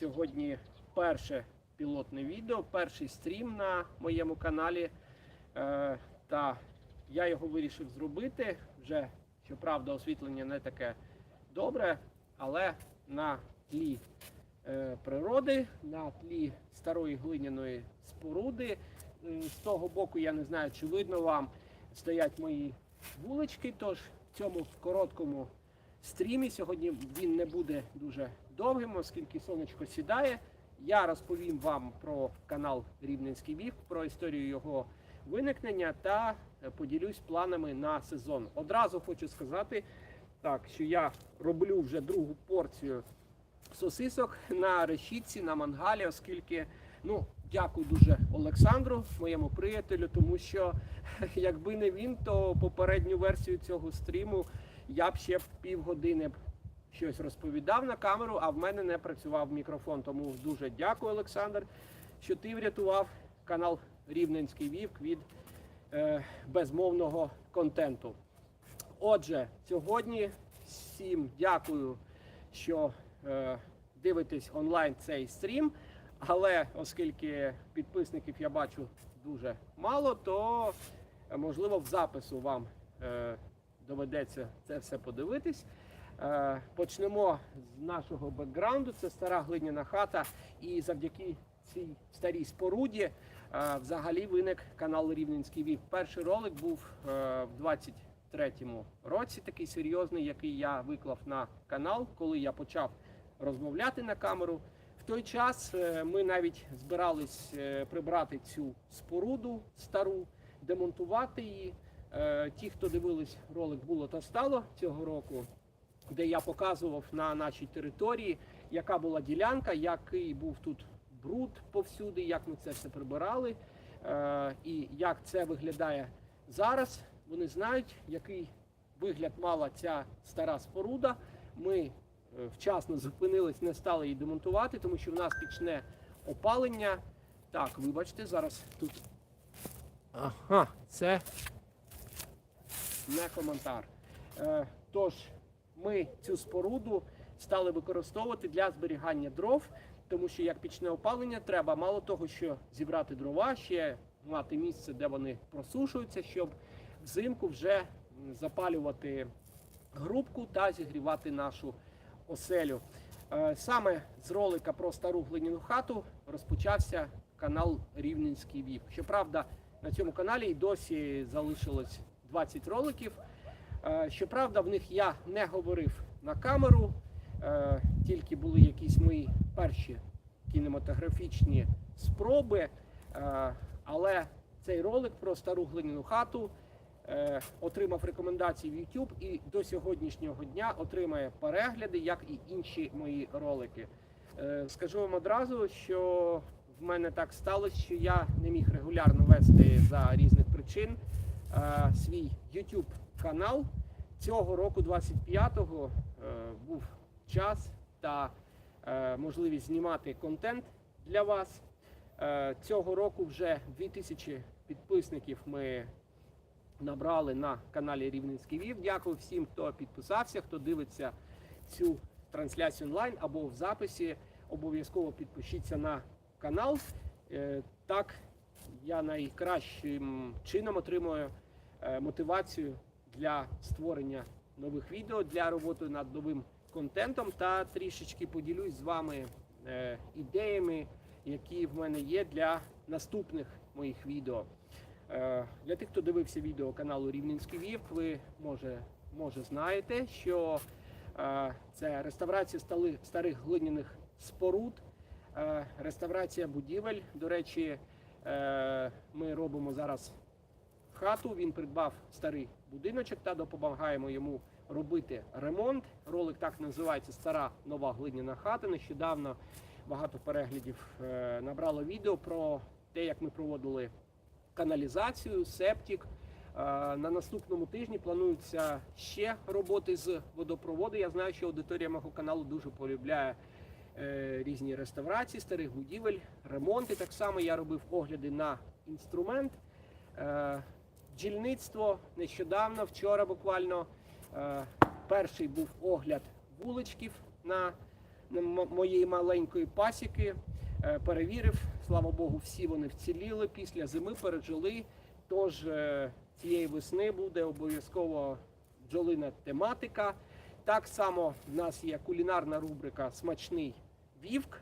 сьогодні перше пілотне відео, перший стрім на моєму каналі. Е, Та я його вирішив зробити. Вже, щоправда, освітлення не таке добре, але на тлі е, природи, на тлі старої глиняної споруди. З того боку, я не знаю, чи видно вам, стоять мої вулички. Тож в цьому короткому стрімі сьогодні він не буде дуже довгим, оскільки сонечко сідає. Я розповім вам про канал Рівненський Вік, про історію його виникнення та е, поділюсь планами на сезон. Одразу хочу сказати, так, що я роблю вже другу порцію сосисок на решітці, на мангалі, оскільки ну, дякую дуже Олександру, моєму приятелю, тому що якби не він, то попередню версію цього стріму я б ще півгодини щось розповідав на камеру, а в мене не працював мікрофон. Тому дуже дякую, Олександр, що ти врятував канал Рівненський Вівк від е, безмовного контенту. Отже, сьогодні всім дякую, що е, дивитесь онлайн цей стрім. Але оскільки підписників я бачу дуже мало, то можливо в запису вам е, доведеться це все подивитись. Е, почнемо з нашого бекграунду. Це стара глиняна хата, і завдяки цій старій споруді е, взагалі виник канал Рівненський Вік. Перший ролик був е, в 23-му році, такий серйозний, який я виклав на канал, коли я почав розмовляти на камеру. В той час ми навіть збирались прибрати цю споруду стару, демонтувати її. Ті, хто дивились ролик було та стало цього року, де я показував на нашій території, яка була ділянка, який був тут бруд повсюди, як ми це все прибирали, е, і як це виглядає зараз. Вони знають, який вигляд мала ця стара споруда. Ми е, вчасно зупинились, не стали її демонтувати, тому що в нас почне опалення. Так, вибачте, зараз тут. Ага, це не коментар. Е, тож, ми цю споруду стали використовувати для зберігання дров, тому що як пічне опалення, треба мало того, що зібрати дрова, ще мати місце, де вони просушуються, щоб взимку вже запалювати грубку та зігрівати нашу оселю. Е, Саме з ролика про стару глиняну хату розпочався канал Рівненський Віп. Щоправда, на цьому каналі і досі залишилось 20 роликів. Е, Щоправда, в них я не говорив на камеру, е, тільки були якісь мої перші кінематографічні спроби. Е, Але цей ролик про стару глиняну хату отримав рекомендації в YouTube і до сьогоднішнього дня отримає перегляди, як і інші мої ролики. Скажу вам одразу, що в мене так сталося, що я не міг регулярно вести за різних причин свій YouTube канал. Цього року, 25-го, е, був час та е, можливість знімати контент для вас. Е, Цього року вже 2000 підписників ми набрали на каналі Рівненський Вів. Дякую всім, хто підписався, хто дивиться цю трансляцію онлайн або в записі. Обов'язково підпишіться на канал. Так я найкращим чином отримую мотивацію для створення нових відео, для роботи над новим контентом та трішечки поділюсь з вами е, ідеями, які в мене є для наступних моїх відео. Е, Для тих, хто дивився відео каналу Рівненський Вівк, ви може, може знаєте, що е, це реставрація старих глиняних споруд, реставрація будівель. До речі, ми робимо зараз хату. Він придбав старий будиночок та допомагаємо йому робити ремонт. Ролик так називається Стара нова глиняна хата. Нещодавно багато переглядів е, набрало відео про те, як ми проводили каналізацію, септик. Е, На наступному тижні плануються ще роботи з водопроводу. Я знаю, що аудиторія мого каналу дуже полюбляє е, різні реставрації старих будівель, ремонти. Так само я робив огляди на інструмент. Бджільництво нещодавно, вчора буквально. е, Перший був огляд вуличків на моєї маленької пасіки. Е, Перевірив, слава Богу, всі вони вціліли після зими, пережили. Тож е, цієї весни буде обов'язково бджолина тематика. Так само в нас є кулінарна рубрика Смачний вівк.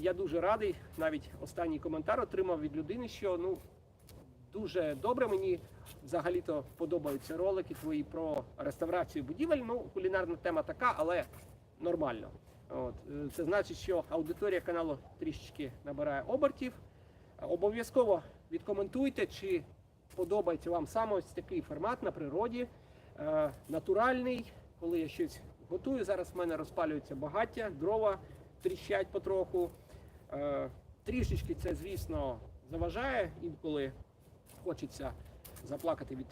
Я дуже радий. Навіть останній коментар отримав від людини, що ну дуже добре мені взагалі-то подобаються ролики твої про реставрацію будівель. Ну, кулінарна тема така, але нормально. От. е, Це значить, що аудиторія каналу трішечки набирає обертів. Обов'язково відкоментуйте, чи подобається вам саме ось такий формат на природі, е, натуральний, коли я щось готую. Зараз в мене розпалюється багаття, дрова тріщать потроху. Е, Трішечки це, звісно, заважає, інколи хочеться заплакати від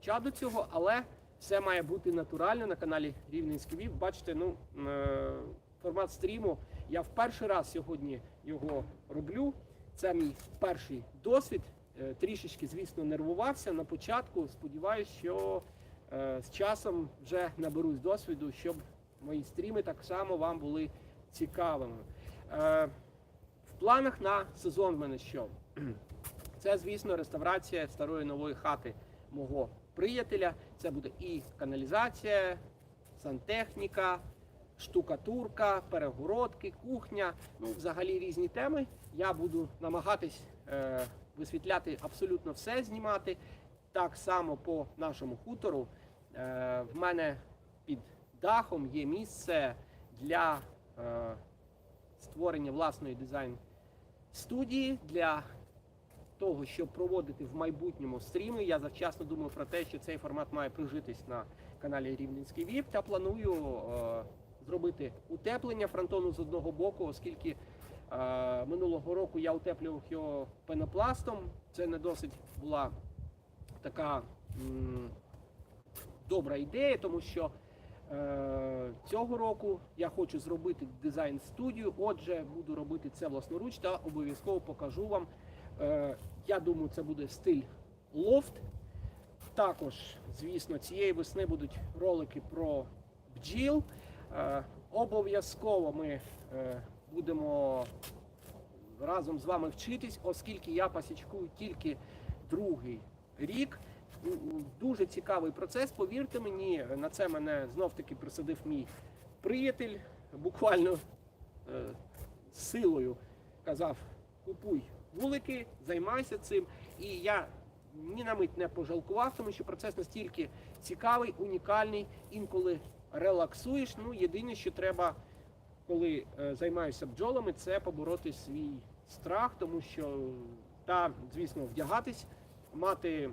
чаду цього, але все має бути натурально на каналі Рівненський Вів. Бачите, ну е, формат стріму. Я в перший раз сьогодні його роблю. Це мій перший досвід. Е, Трішечки, звісно, нервувався на початку. Сподіваюся, що е, з часом вже наберусь досвіду, щоб мої стріми так само вам були цікавими. В планах на сезон в мене що? Це, звісно, реставрація старої нової хати мого приятеля. Це буде і каналізація, сантехніка, штукатурка, перегородки, кухня. Ну, взагалі різні теми. Я буду намагатись е, висвітляти абсолютно все, знімати. Так само по нашому хутору. Е, в мене під дахом є місце для е, створення власної дизайн студії для того, щоб проводити в майбутньому стріми. Я завчасно думаю про те, що цей формат має прижитись на каналі Рівненський Віп та планую е, зробити утеплення фронтону з одного боку, оскільки е, минулого року я утеплював його пенопластом. Це не досить була така м, добра ідея, тому що Е, Цього року я хочу зробити дизайн студію. Отже, буду робити це власноруч та обов'язково покажу вам. Е, Я думаю, це буде стиль лофт. Також, звісно, цієї весни будуть ролики про бджіл. Е, Обов'язково ми е, будемо разом з вами вчитись, оскільки я пасічкую тільки другий рік. Дуже цікавий процес. Повірте мені, на це мене знов таки присадив мій приятель. Буквально е, силою казав: купуй вулики, займайся цим. І я ні на мить не пожалкував, тому що процес настільки цікавий, унікальний, інколи релаксуєш. Ну, єдине, що треба, коли е, займаюся бджолами, це побороти свій страх, тому що та, звісно, вдягатись, мати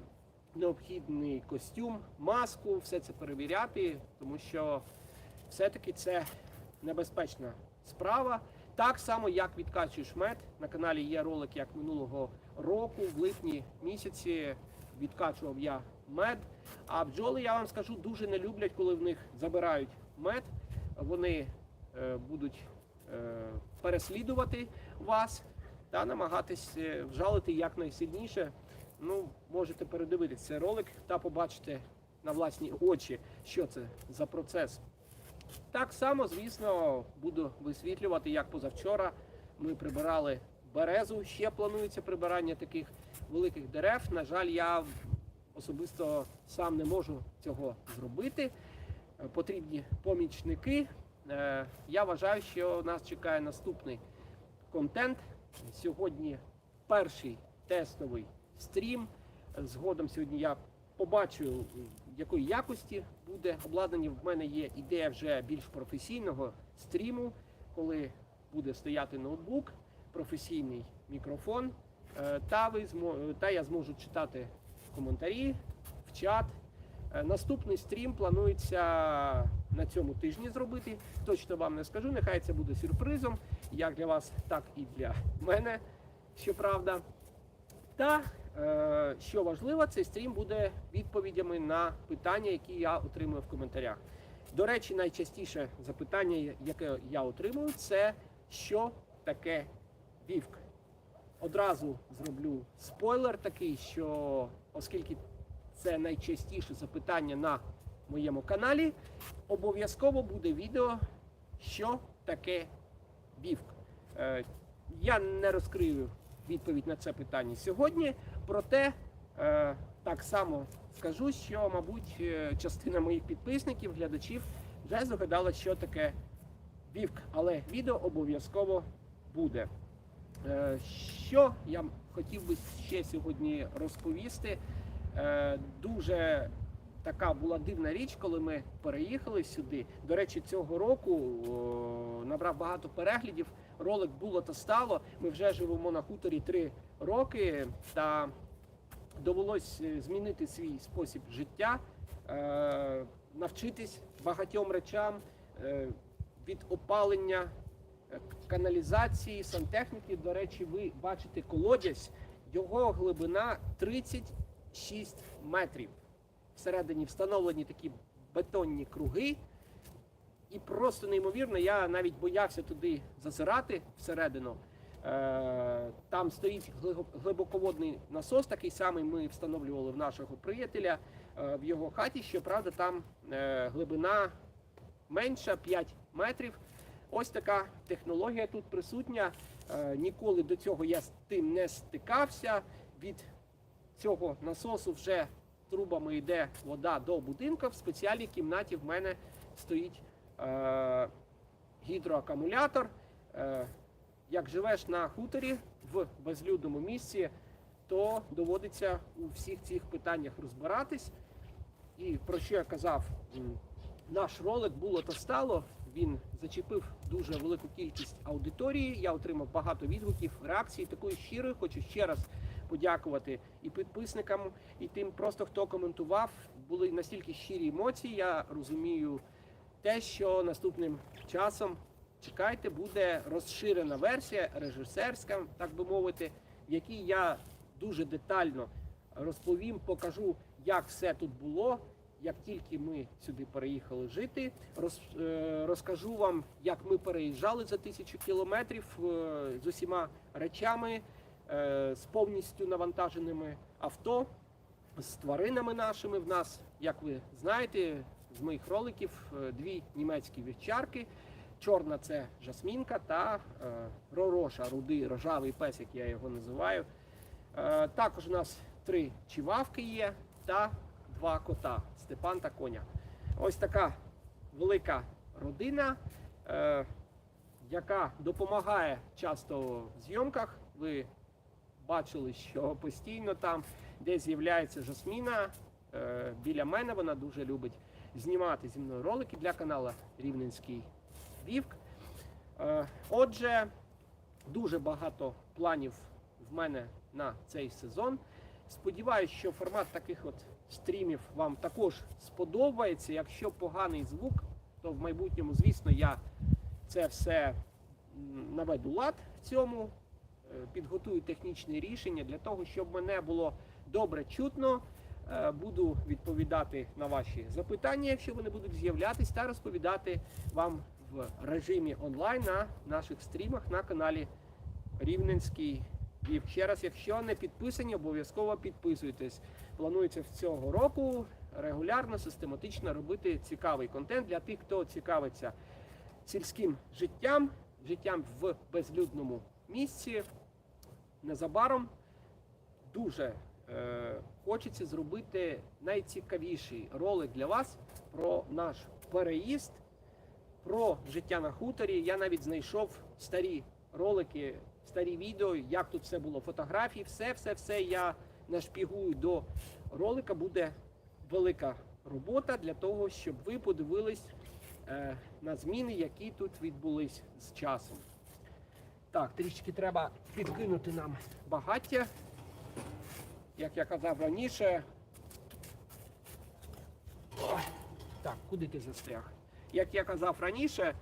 необхідний костюм, маску, все це перевіряти, тому що все-таки це небезпечна справа. Так само, як відкачуєш мед. На каналі є ролик, як минулого року, в липні місяці відкачував я мед. А бджоли, я вам скажу, дуже не люблять, коли в них забирають мед. Вони е, будуть е, переслідувати вас та намагатись е, вжалити якнайсильніше. Ну, можете передивитися цей ролик та побачити на власні очі, що це за процес. Так само, звісно, буду висвітлювати, як позавчора ми прибирали березу. Ще планується прибирання таких великих дерев. На жаль, я особисто сам не можу цього зробити. Е, Потрібні помічники. Е, Я вважаю, що нас чекає наступний контент. Сьогодні перший тестовий стрім. Згодом сьогодні я побачу, якої якості буде обладнання. В мене є ідея вже більш професійного стріму, коли буде стояти ноутбук, професійний мікрофон, е, та ви змо- та я зможу читати коментарі в чат. Е, Наступний стрім планується на цьому тижні зробити. Точно вам не скажу. Нехай це буде сюрпризом, як для вас, так і для мене, щоправда. Та е, що важливо, цей стрім буде відповідями на питання, які я отримую в коментарях. До речі, найчастіше запитання, яке я отримую, це що таке вівк. Одразу зроблю спойлер такий, що оскільки це найчастіше запитання на моєму каналі, обов'язково буде відео, що таке вівк? Е, Я не розкрию відповідь на це питання сьогодні, проте е, так само скажу, що, мабуть, е, частина моїх підписників, глядачів вже згадала, що таке вівк, але відео обов'язково буде. Е, Що я хотів би ще сьогодні розповісти? Дуже така була дивна річ, коли ми переїхали сюди. До речі, цього року набрав багато переглядів. Ролик було та стало. Ми вже живемо на хуторі три роки, та довелось е, змінити свій спосіб життя, е, навчитись багатьом речам е, від опалення, каналізації, сантехніки. До речі, ви бачите колодязь, його глибина 36 метрів. Всередині встановлені такі бетонні круги. І просто неймовірно, я навіть боявся туди зазирати всередину. Е, Там стоїть глибоководний насос, такий самий ми встановлювали в нашого приятеля е, в його хаті. Щоправда, там е, глибина менша 5 метрів. Ось така технологія тут присутня. Ніколи до цього я з тим не стикався. Від цього насосу вже трубами йде вода до будинку. В спеціальній кімнаті в мене стоїть е, гідроакумулятор. Е, як живеш на хуторі в безлюдному місці, то доводиться у всіх цих питаннях розбиратись. І про що я казав, наш ролик було та стало. Він зачепив дуже велику кількість аудиторії. Я отримав багато відгуків, реакцій. Такої щирої хочу ще раз подякувати і підписникам, і тим, просто хто коментував. Були настільки щирі емоції. Я розумію те, що наступним часом чекайте, буде розширена версія, режисерська, так би мовити, в якій я дуже детально розповім, покажу, як все тут було. Як тільки ми сюди переїхали жити, роз, е, розкажу вам, як ми переїжджали за тисячу кілометрів е, з усіма речами, е, з повністю навантаженими авто, з тваринами нашими. В нас, як ви знаєте, з моїх роликів е, дві німецькі вівчарки. Чорна це жасмінка та е, ророша, рудий рожавий пес, як я його називаю. Е, також у нас три чівавки є та два кота Степан та Коня. Ось така велика родина, яка допомагає часто в зйомках. Ви бачили, що постійно там, де з'являється Жасміна, біля мене вона дуже любить знімати зі мною ролики для каналу Рівненський Вівк. Е, Отже, дуже багато планів в мене на цей сезон. Сподіваюсь, що формат таких от стрімів вам також сподобається. Якщо поганий звук, то в майбутньому, звісно, я це все наведу лад в цьому, е, підготую технічне рішення для того, щоб мене було добре чутно. Е, Буду відповідати на ваші запитання, якщо вони будуть з'являтись, та розповідати вам в режимі онлайн на наших стрімах на каналі Рівненський Вів. Ще раз, якщо не підписані, обов'язково підписуйтесь. Планується в цього року регулярно, систематично робити цікавий контент для тих, хто цікавиться сільським життям, життям в безлюдному місці. Незабаром дуже хочеться зробити найцікавіший ролик для вас про наш переїзд, про життя на хуторі. Я навіть знайшов старі ролики, старі відео, як тут все було, фотографії, все, все, все я нашпігую до ролика. Буде велика робота для того, щоб ви подивились е, на зміни, які тут відбулись з часом. Так, трішки треба підкинути нам багаття. Як я казав раніше. Так, куди ти застряг? Як я казав раніше,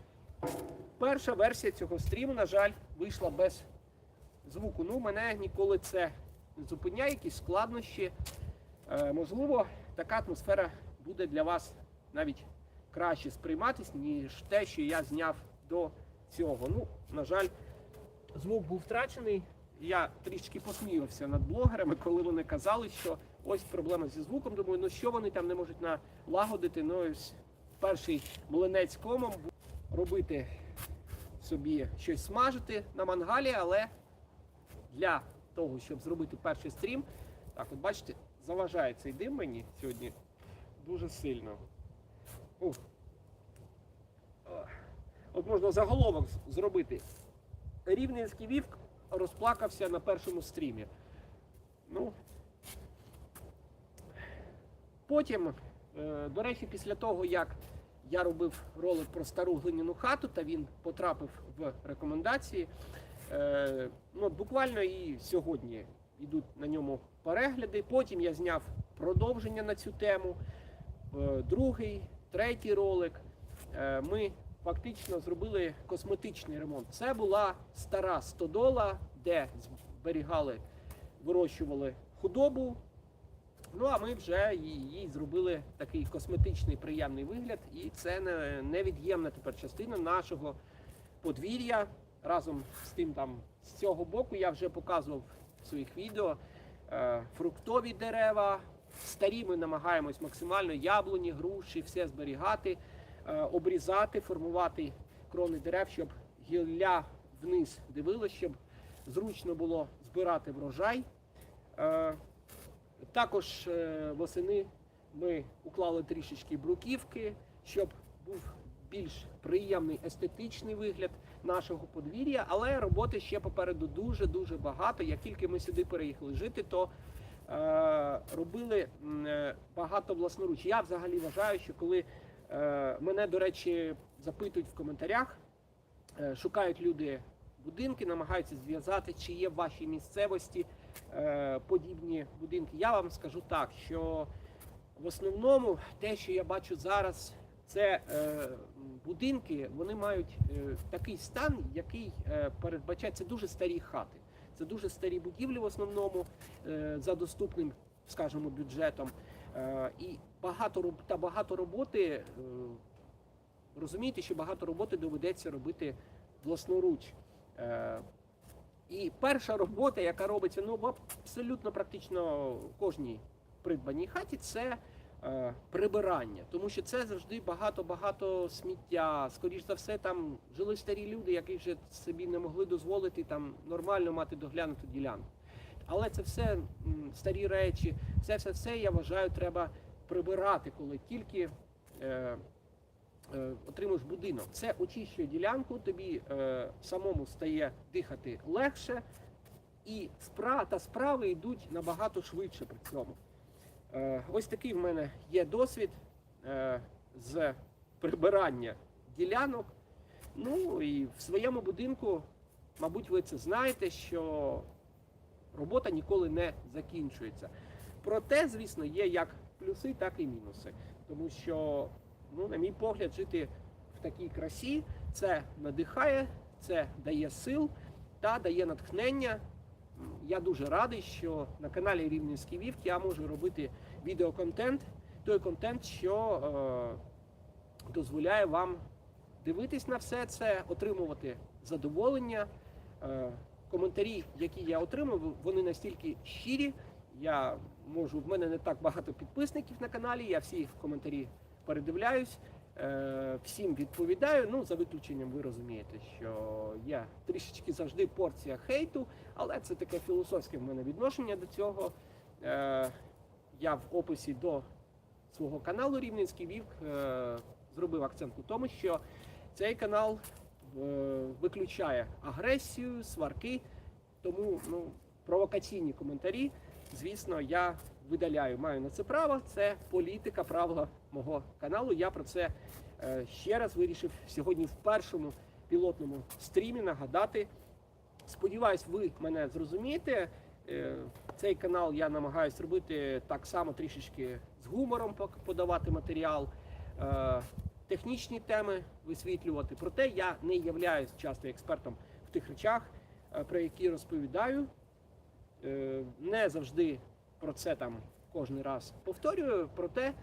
перша версія цього стріму, на жаль, вийшла без звуку. Ну, мене ніколи це не зупиняє, якісь складнощі. Е, можливо, така атмосфера буде для вас навіть краще сприйматись, ніж те, що я зняв до цього. Ну, на жаль, звук був втрачений. Я трішки посміявся над блогерами, коли вони казали, що ось проблема зі звуком. Думаю, ну що вони там не можуть налагодити. Ну ось перший млинець комом робити собі щось смажити на мангалі, але для того, щоб зробити перший стрім, так, от бачите, заважає цей дим мені сьогодні дуже сильно. Ох. От можна заголовок зробити. Рівненський вівк розплакався на першому стрімі. Ну, потім, е, до речі, після того, як я робив ролик про стару глиняну хату, та він потрапив в рекомендації. Е, ну, буквально і сьогодні йдуть на ньому перегляди. Потім я зняв продовження на цю тему. Е, другий, третій ролик. Ми фактично зробили косметичний ремонт. Це була стара стодола, де зберігали, вирощували худобу. Ну а ми вже їй зробили такий косметичний приємний вигляд, і це невід'ємна тепер частина нашого подвір'я. Разом з тим, там з цього боку я вже показував в своїх відео е, фруктові дерева. Старі ми намагаємось максимально яблуні, груші, все зберігати, обрізати, формувати крони дерев, щоб гілля вниз дивилось, щоб зручно було збирати врожай. Е, також е, восени ми уклали трішечки бруківки, щоб був більш приємний естетичний вигляд нашого подвір'я, але роботи ще попереду дуже-дуже багато. Як тільки ми сюди переїхали жити, то е, робили е, багато власноруч. Я взагалі вважаю, що коли е, мене, до речі, запитують в коментарях, е, шукають люди будинки, намагаються зв'язати, чи є в вашій місцевості е, подібні будинки. Я вам скажу так, що в основному те, що я бачу зараз, це е, будинки, вони мають е, такий стан, який е, передбачає це дуже старі хати. Це дуже старі будівлі в основному е, за доступним, скажімо, бюджетом. Е, і багато та багато роботи. Е, розумієте, що багато роботи доведеться робити власноруч. Е, і перша робота, яка робиться ну, в абсолютно практично кожній придбаній хаті, це е, прибирання. Тому що це завжди багато-багато сміття. Скоріш за все, там жили старі люди, які вже собі не могли дозволити там нормально мати доглянуту ділянку. Але це все старі речі, це все все я вважаю, треба прибирати, коли тільки. Е, е, отримуєш будинок. Це очищує ділянку, тобі е, самому стає дихати легше, і спра та справи йдуть набагато швидше при цьому. Е, ось такий в мене є досвід е, з прибирання ділянок. Ну і в своєму будинку, мабуть, ви це знаєте, що робота ніколи не закінчується. Проте, звісно, є як плюси, так і мінуси. Тому що, ну, на мій погляд, жити в такій красі це надихає, це дає сил та дає натхнення. Я дуже радий, що на каналі Рівненський Вівк я можу робити відеоконтент, той контент, що е, дозволяє вам дивитись на все це, отримувати задоволення. Е, коментарі, які я отримав, вони настільки щирі. Я можу, в мене не так багато підписників на каналі, я всі їх коментарі передивляюсь, е, всім відповідаю. Ну, за виключенням, ви розумієте, що я трішечки завжди порція хейту, але це таке філософське в мене відношення до цього. Е, я в описі до свого каналу Рівненський Вівк е, зробив акцент у тому, що цей канал виключає агресію, сварки, тому ну, провокаційні коментарі, звісно, я видаляю. Маю на це право. Це політика, правила мого каналу. Я про це е, ще раз вирішив сьогодні в першому пілотному стрімі нагадати. Сподіваюсь, ви мене зрозумієте. Е, Цей канал я намагаюся робити так само трішечки з гумором подавати матеріал, е, технічні теми висвітлювати. Проте я не являюсь часто експертом в тих речах, про які розповідаю. Е, Не завжди про це там кожен раз повторюю. Проте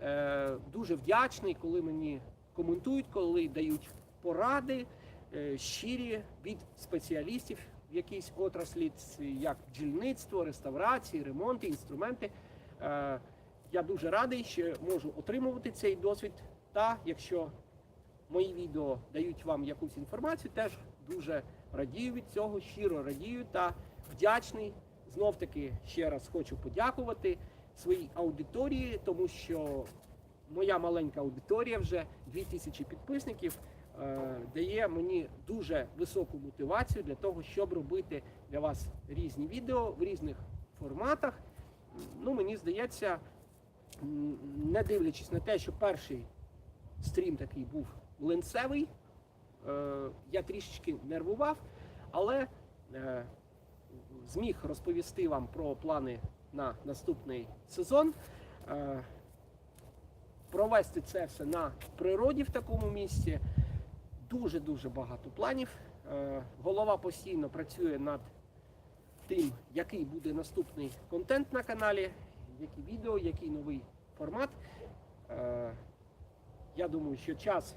е, дуже вдячний, коли мені коментують, коли дають поради е, щирі від спеціалістів в якійсь отраслі, як бджільництво, реставрації, ремонти, інструменти. Я дуже радий, що можу отримувати цей досвід. Та якщо мої відео дають вам якусь інформацію, теж дуже радію від цього, щиро радію та вдячний. Знов таки ще раз хочу подякувати своїй аудиторії, тому що моя маленька аудиторія вже 2000 підписників е, дає мені дуже високу мотивацію для того, щоб робити для вас різні відео в різних форматах. Ну, мені здається, не дивлячись на те, що перший стрім такий був линцевий, е, я трішечки нервував, але е, зміг розповісти вам про плани на наступний сезон. Е, провести це все на природі в такому місці. Дуже-дуже багато планів. Е, Голова постійно працює над тим, який буде наступний контент на каналі, які відео, який новий формат. Е, Я думаю, що час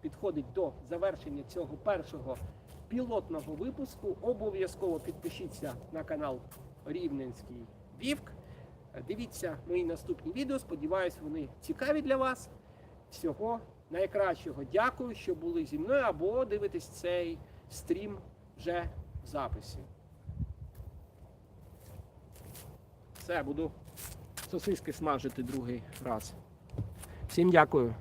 підходить до завершення цього першого пілотного випуску. Обов'язково підпишіться на канал Рівненський Вівк. Дивіться мої наступні відео. Сподіваюсь, вони цікаві для вас. Всього найкращого. Дякую, що були зі мною або дивитесь цей стрім вже в записі. Все, буду сосиски смажити другий раз. Всім дякую.